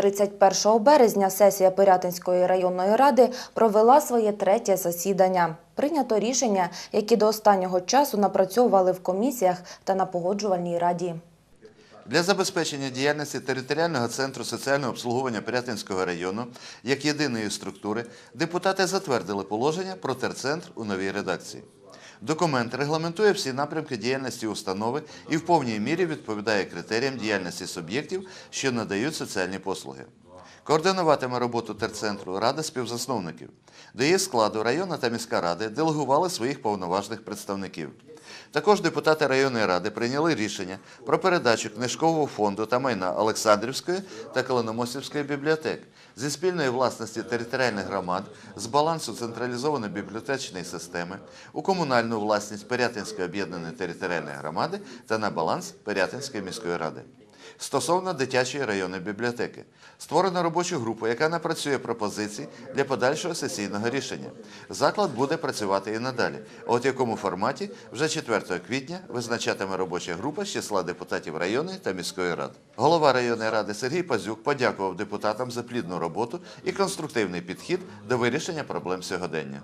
31 березня сесія Пирятинської районної ради провела своє третє засідання. Прийнято рішення, які до останнього часу напрацьовували в комісіях та на погоджувальній раді. Для забезпечення діяльності територіального центру соціального обслуговування Пирятинського району як єдиної структури депутати затвердили положення про терцентр у новій редакції. Документ регламентує всі напрямки діяльності установи і в повній мірі відповідає критеріям діяльності суб'єктів, що надають соціальні послуги. Координуватиме роботу терцентру Рада співзасновників. До її складу районна та міська ради делегували своїх повноважних представників. Також депутати районної ради прийняли рішення про передачу книжкового фонду та майна Олександрівської та Калиномосівської бібліотек зі спільної власності територіальних громад з балансу централізованої бібліотечної системи у комунальну власність Пирятинської об'єднаної територіальної громади та на баланс Пирятинської міської ради. Стосовно дитячої районної бібліотеки, створено робочу групу, яка напрацює пропозиції для подальшого сесійного рішення. Заклад буде працювати і надалі. От в якому форматі вже 4 квітня визначатиме робоча група з числа депутатів районної та міської ради. Голова районної ради Сергій Пазюк подякував депутатам за плідну роботу і конструктивний підхід до вирішення проблем сьогодення.